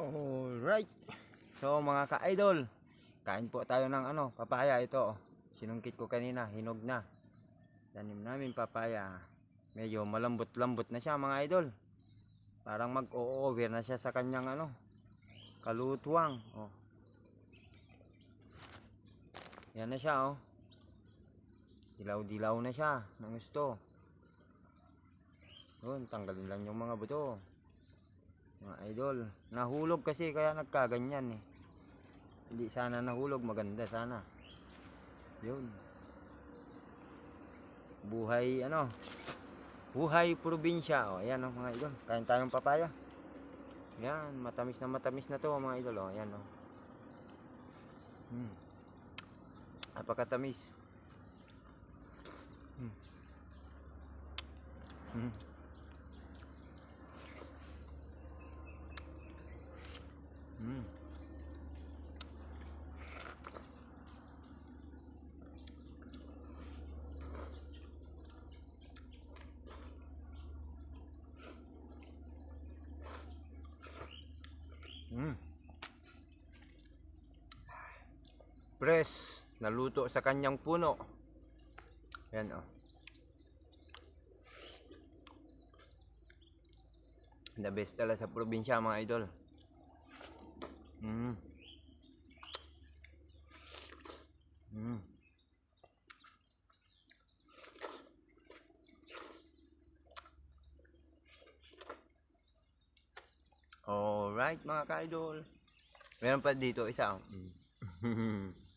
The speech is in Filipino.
Alright. So mga ka-idol, kain po tayo ng ano, papaya ito. oh. Sinungkit ko kanina, hinog na. Tanim namin papaya. Medyo malambot-lambot na siya mga idol. Parang mag-over na siya sa kanyang ano, kalutuang. Oh. Yan na siya oh. Dilaw-dilaw na siya ng gusto. Yun, tanggalin lang yung mga buto. Mga idol. Nahulog kasi kaya nagkaganyan eh. Hindi sana nahulog. Maganda sana. Yun. Buhay ano. Buhay probinsya. O, ayan o mga idol. Kain tayong papaya. Yan. Matamis na matamis na to mga idol. O, ayan o. Hmm. Napakatamis. Hmm. Hmm. Mm. Mm. Press, naluto sa kanyang puno. Yan oh. The best talaga sa probinsya mga idol. Mm. Mm. Alright mga ka-idol. Meron pa dito isa. oh. Mm.